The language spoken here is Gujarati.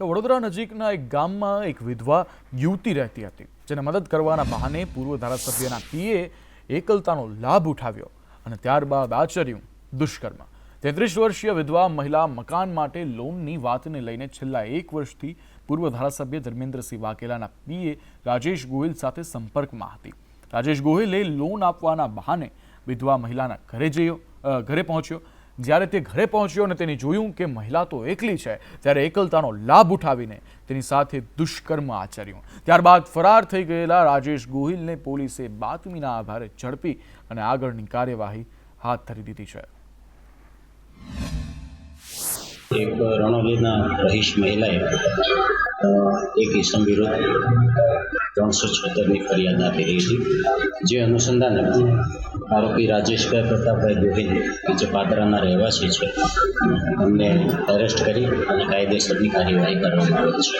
તો વડોદરા નજીકના એક ગામમાં એક વિધવા યુવતી રહેતી હતી, જેને મદદ કરવાના બહાને પૂર્વ ધારાસભ્યના પીએ એકલતાનો લાભ ઉઠાવ્યો અને ત્યારબાદ આચર્યું દુષ્કર્મ. તેત્રીસ વર્ષીય વિધવા મહિલા મકાન માટે લોનની વાતને લઈને છેલ્લા એક વર્ષથી પૂર્વ ધારાસભ્ય ધર્મેન્દ્રસિંહ વાઘેલાના પીએ રાજેશ ગોહિલ સાથે સંપર્કમાં હતી. રાજેશ ગોહિલે લોન આપવાના બહાને વિધવા મહિલાના ઘરે જયો ઘરે પહોંચ્યો જ્યારે તે ઘરે પહોંચ્યો અને તેને જોયું કે મહિલા તો એકલી છે, ત્યારે એકલતાનો લાભ ઉઠાવીને તેની સાથે દુષ્કર્મ આચર્યું. ત્યારબાદ ફરાર થઈ ગયેલા રાજેશ ગોહિલને પોલીસે બાતમીના આધારે ઝડપી અને આગળની કાર્યવાહી હાથ ધરી દીધી છે. એક રણોલીના રહીશ મહિલાએ એક ઈસમ વિરુદ્ધ ત્રણસો છોતેરની ફરિયાદ આપી રહી હતી જે અનુસંધાને આરોપી રાજેશભાઈ પ્રતાપભાઈ ગોહિલ, કે જે પાદરાના રહેવાસી છે, એમને એરેસ્ટ કરી અને કાયદેસરની કાર્યવાહી કરવામાં આવેલ છે.